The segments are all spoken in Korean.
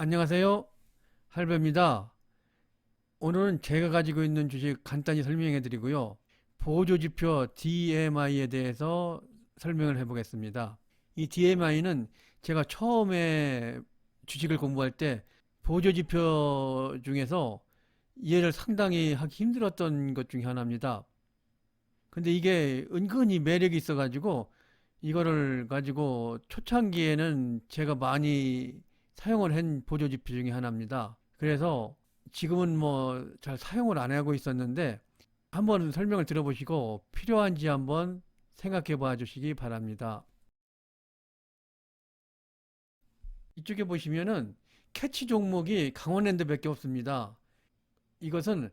안녕하세요. 할배입니다. 오늘은 제가 가지고 있는 주식 간단히 설명해 드리고요. 보조지표 DMI에 대해서 설명을 해 보겠습니다. 이 DMI는 제가 처음에 주식을 공부할 때 보조지표 중에서 이해를 상당히 하기 힘들었던 것 중에 하나입니다. 근데 이게 은근히 매력이 있어가지고 이거를 가지고 초창기에는 제가 많이 사용을 한 보조지표 중에 하나입니다. 그래서 지금은 뭐 잘 사용을 안 하고 있었는데 한번 설명을 들어보시고 필요한지 한번 생각해 봐 주시기 바랍니다. 이쪽에 보시면은 캐치 종목이 강원랜드밖에 없습니다. 이것은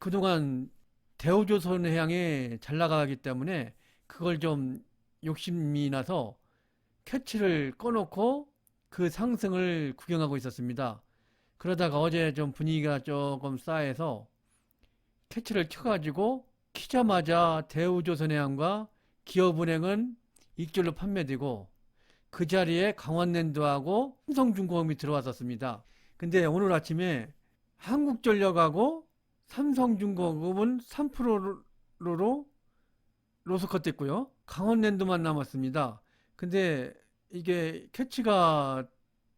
그동안 대우조선을 향해 잘 나가기 때문에 그걸 좀 욕심이 나서 캐치를 꺼놓고 그 상승을 구경하고 있었습니다. 그러다가 어제 좀 분위기가 조금 싸해서 캐치를 켜가지고 키자마자 대우조선해양과 기업은행은 익절로 판매되고 그 자리에 강원랜드하고 삼성중공업이 들어왔었습니다. 근데 오늘 아침에 한국전력하고 삼성중공업은 3%로 로스컷 됐고요. 강원랜드만 남았습니다. 근데 이게 캐치가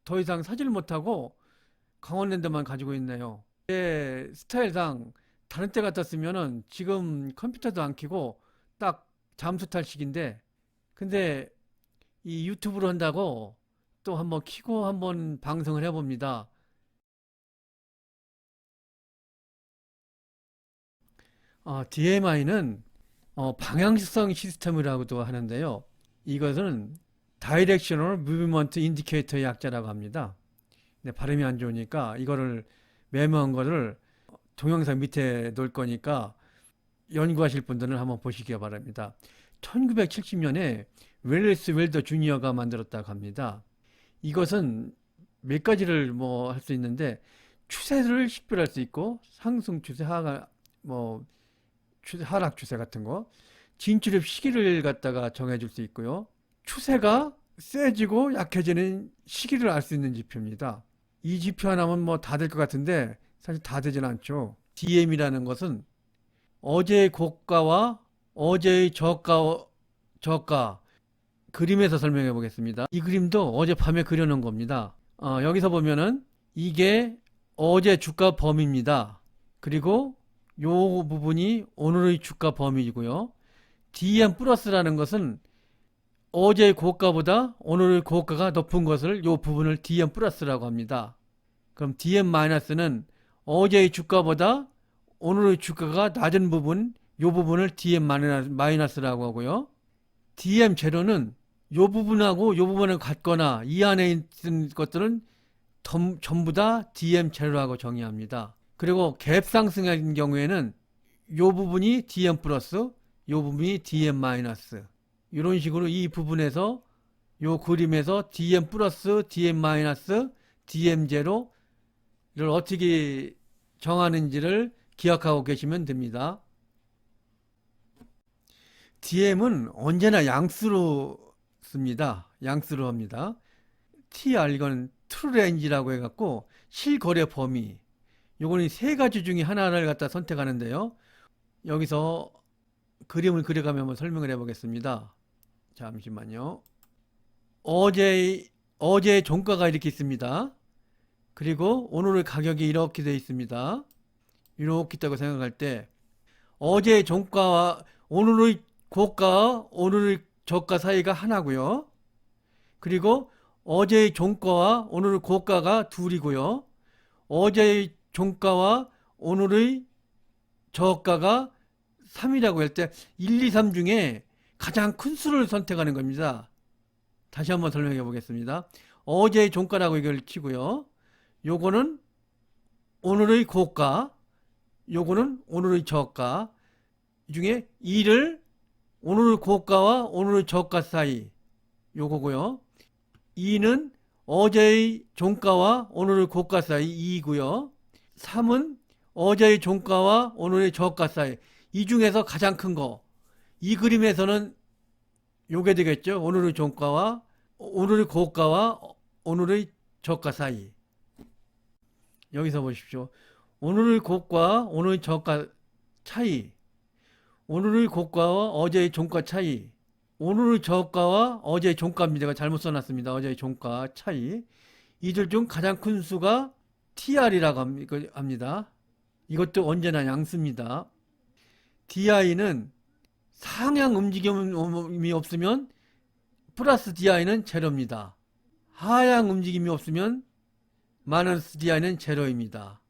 더 이상 사지를 못하고 강원랜드만 가지고 있네요. 제 스타일상 다른 때 같았으면은 지금 컴퓨터도 안 켜고 딱 잠수 탈 시기인데 근데 이 유튜브로 한다고 또 한번 키고 한번 방송을 해봅니다. 어, DMI는 어, 방향성 시스템이라고도 하는데요. 이것은 Directional Movement Indicator 약자라고 합니다. 네, 발음이 안 좋으니까 이거를 메모한 거를 동영상 밑에 놓을 거니까 연구하실 분들은 한번 보시기 바랍니다. 1970년에 웰레스 웰더 주니어가 만들었다고 합니다. 이것은 몇 가지를 뭐 할 수 있는데 추세를 식별할 수 있고 상승 추세, 하락 뭐 추세, 하락 추세 같은 거, 진출입 시기를 갖다가 정해줄 수 있고요. 추세가 세지고 약해지는 시기를 알 수 있는 지표입니다. 이 지표 하나면 뭐 다 될 것 같은데 사실 다 되진 않죠. DM이라는 것은 어제의 고가와 어제의 저가, 저가 그림에서 설명해 보겠습니다. 이 그림도 어젯밤에 그려놓은 겁니다. 어, 여기서 보면은 이게 어제 주가 범위입니다. 그리고 요 부분이 오늘의 주가 범위이고요. DM 플러스라는 것은 어제의 고가보다 오늘의 고가가 높은 것을 요 부분을 DM 플러스라고 합니다. 그럼 DM 마이너스는 어제의 주가보다 오늘의 주가가 낮은 부분, 요 부분을 DM 마이너스라고 하고요. DM 제로는 요 부분하고 요 부분을 같거나 이 안에 있는 것들은 덤- 전부 다 DM 제로라고 정의합니다. 그리고 갭 상승인 경우에는 요 부분이 DM 플러스, 요 부분이 DM 마이너스. 이런 식으로 이 부분에서 요 그림에서 DM 플러스, DM 마이너스, DM 제로 이를 어떻게 정하는지를 기억하고 계시면 됩니다. DM은 언제나 양수로 씁니다. 양수로 합니다. TR 이건 트루레인지라고 해갖고 실거래 범위. 요거는 세 가지 중에 하나를 갖다 선택하는데요. 여기서 그림을 그려가며 한번 설명을 해보겠습니다. 잠시만요. 어제 어제 종가가 이렇게 있습니다. 그리고 오늘의 가격이 이렇게 되어 있습니다. 이렇게 있다고 생각할 때 어제의 종가와 오늘의 고가와 오늘의 저가 사이가 하나고요. 그리고 어제의 종가와 오늘의 고가가 둘이고요. 어제의 종가와 오늘의 저가가 3이라고 할 때 1, 2, 3 중에 가장 큰 수를 선택하는 겁니다. 다시 한번 설명해 보겠습니다. 어제의 종가라고 이걸 치고요. 요거는 오늘의 고가, 요거는 오늘의 저가 이 중에 2를 오늘의 고가와 오늘의 저가 사이 요거고요. 2는 어제의 종가와 오늘의 고가 사이 2고요. 3은 어제의 종가와 오늘의 저가 사이 이 중에서 가장 큰 거. 이 그림에서는 요게 되겠죠. 오늘의 종가와 오늘의 고가와 오늘의 저가 사이. 여기서 보십시오. 오늘의 곡과 오늘의 저가 차이, 오늘의 곡가와 어제의 종가 차이, 오늘의 저가와 어제의 종가입니다. 잘못 써놨습니다. 어제의 종가 차이. 이들 중 가장 큰 수가 TR이라고 합니다. 이것도 언제나 양수입니다. DI는 상향 움직임이 없으면 플러스 DI는 제로입니다. 하향 움직임이 없으면 마이너스 DI는 제로입니다.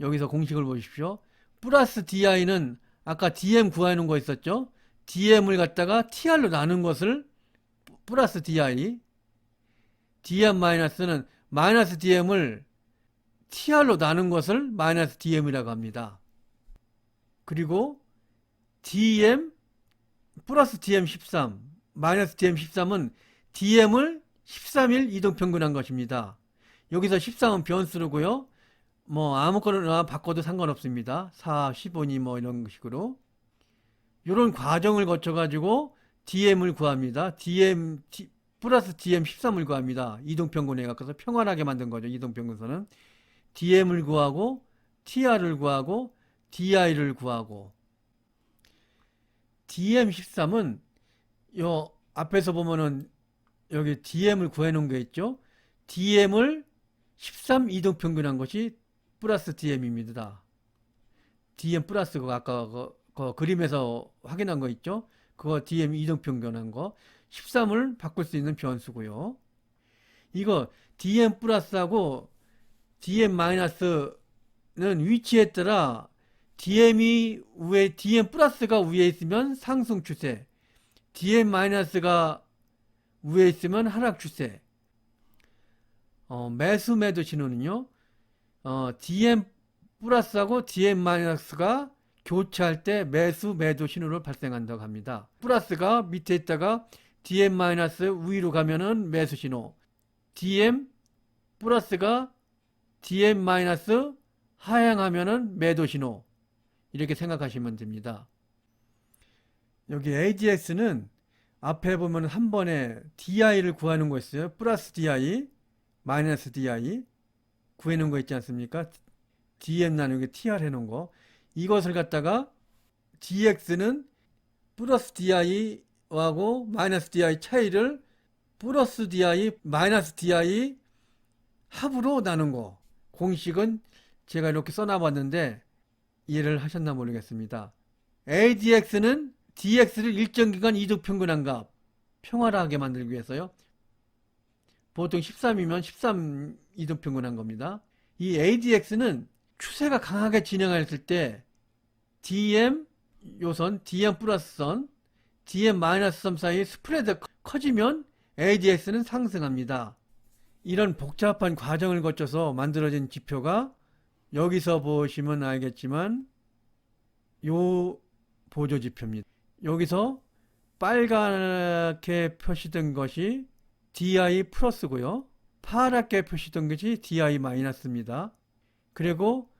여기서 공식을 보십시오. 플러스 DI는 아까 DM 구하는 거 있었죠? DM을 갖다가 TR로 나눈 것을 플러스 DI DM 마이너스는 마이너스 DM을 TR로 나눈 것을 마이너스 DM이라고 합니다. 그리고 DM 플러스 DM 13 마이너스 DM 13은 DM을 13일 이동평균한 것입니다. 여기서 13은 변수로고요. 뭐 아무거나 바꿔도 상관없습니다. 4, 15니 뭐 이런 식으로 이런 과정을 거쳐 가지고 DM을 구합니다. DM 플러스 DM 13을 구합니다. 이동평균에 갖고서 평안하게 만든 거죠. 이동평균선은 DM을 구하고 TR을 구하고 DI를 구하고 DM13은 요 앞에서 보면은 여기 DM을 구해 놓은 게 있죠. DM을 13 이동 평균한 것이 플러스 DM입니다. DM 플러스 그 아까 그, 그 그림에서 확인한 거 있죠? 그거 DM 이동 평균한 거 13을 바꿀 수 있는 변수고요. 이거 DM 플러스하고 DM 마이너스는 위치에 따라 DM이 위에 DM 플러스가 위에 있으면 상승 추세, DM 마이너스가 위에 있으면 하락 추세. 어, 매수 매도 신호는요. 어, DM 플러스하고 DM 마이너스가 교차할 때 매수 매도 신호를 발생한다고 합니다. 플러스가 밑에 있다가 DM 마이너스 위로 가면은 매수 신호. DM 플러스가 DM 마이너스 하향하면은 매도 신호. 이렇게 생각하시면 됩니다. 여기 AGX는 앞에 보면 한 번에 DI를 구하는 거 있어요. 플러스 DI, 마이너스 DI 구해놓은 거 있지 않습니까? DM 나누기 TR 해놓은 거. 이것을 갖다가 DX는 플러스 DI하고 마이너스 DI 차이를 플러스 DI, 마이너스 DI 합으로 나눈 거. 공식은 제가 이렇게 써놔봤는데 이해를 하셨나 모르겠습니다. ADX는 DX를 일정 기간 이동 평균한 값 평화하게 만들기 위해서요. 보통 13이면 13 이동 평균한 겁니다. 이 ADX는 추세가 강하게 진행했을 때 DM 요선, DM 플러스 선, DM 마이너스 선 사이 스프레드 커지면 ADX는 상승합니다. 이런 복잡한 과정을 거쳐서 만들어진 지표가 여기서 보시면 알겠지만 요 보조 지표입니다. 여기서 빨갛게 표시된 것이 DI 플러스고요. 파랗게 표시된 것이 DI 마이너스입니다. 그리고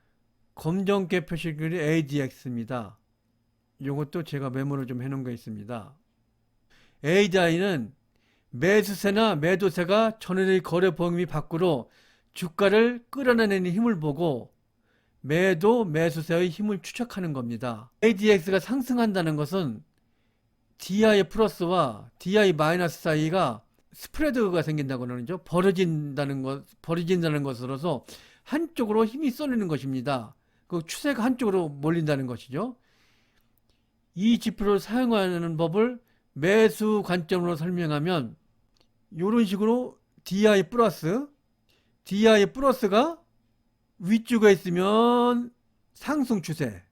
검정게 표시된 것이 ADX입니다. 이것도 제가 메모를 좀 해놓은 거 있습니다. ADI는 매수세나 매도세가 전일의 거래 범위 밖으로 주가를 끌어내는 힘을 보고 매도 매수세의 힘을 추적하는 겁니다. ADX가 상승한다는 것은 DI 플러스와 DI 마이너스 사이가 스프레드가 생긴다고 그러죠. 벌어진다는 것, 벌어진다는 것으로서 한쪽으로 힘이 쏠리는 것입니다. 그 추세가 한쪽으로 몰린다는 것이죠. 이 지표를 사용하는 법을 매수 관점으로 설명하면 이런 식으로 DI 플러스, DI 플러스가 위쪽에 있으면 상승 추세,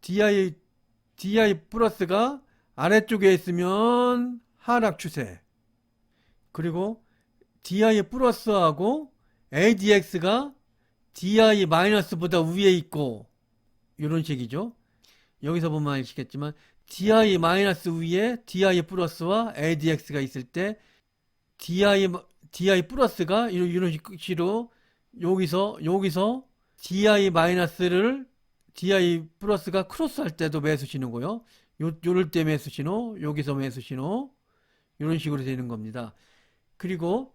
DI, DI 플러스가 아래쪽에 있으면 하락 추세, 그리고 DI 플러스하고 ADX가 DI 마이너스보다 위에 있고, 이런 식이죠. 여기서 보면 아시겠지만, DI 마이너스 위에 DI 플러스와 ADX가 있을 때, DI, DI 플러스가 이런 식으로 여기서 여기서 DI 마이너스를 DI 플러스가 크로스 할 때도 매수 신호고요. 요, 요럴 때 매수 신호, 여기서 매수 신호, 이런 식으로 되는 겁니다. 그리고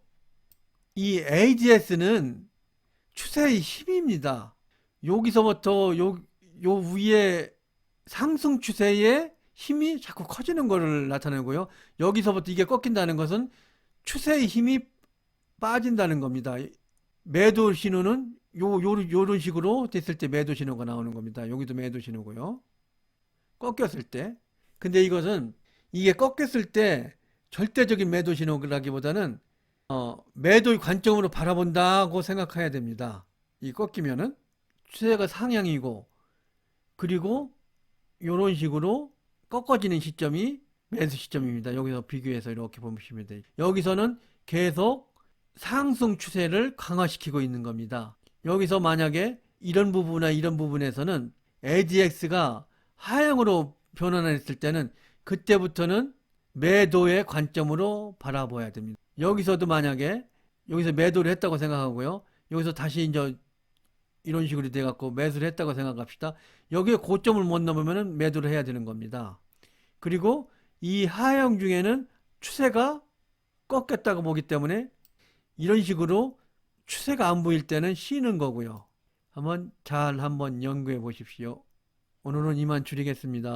이 AGS는 추세의 힘입니다. 여기서부터 요, 요 위에 상승 추세의 힘이 자꾸 커지는 것을 나타내고요. 여기서부터 이게 꺾인다는 것은 추세의 힘이 빠진다는 겁니다. 매도 신호는 요, 요, 요런 식으로 됐을 때 매도 신호가 나오는 겁니다. 여기도 매도 신호고요. 꺾였을 때. 근데 이것은 이게 꺾였을 때 절대적인 매도 신호라기보다는 어, 매도의 관점으로 바라본다고 생각해야 됩니다. 이 꺾이면은 추세가 상향이고 그리고 이런 식으로 꺾어지는 시점이 매수 시점입니다. 여기서 비교해서 이렇게 보시면 돼요. 여기서는 계속 상승 추세를 강화시키고 있는 겁니다. 여기서 만약에 이런 부분이나 이런 부분에서는 ADX가 하향으로 변환했을 때는 그때부터는 매도의 관점으로 바라봐야 됩니다. 여기서도 만약에 여기서 매도를 했다고 생각하고요. 여기서 다시 이제 이런 식으로 돼갖고 매수를 했다고 생각합시다. 여기에 고점을 못 넘으면 매도를 해야 되는 겁니다. 그리고 이 하향 중에는 추세가 꺾였다고 보기 때문에 이런 식으로 추세가 안 보일 때는 쉬는 거고요. 한번 잘 한번 연구해 보십시오. 오늘은 이만 줄이겠습니다.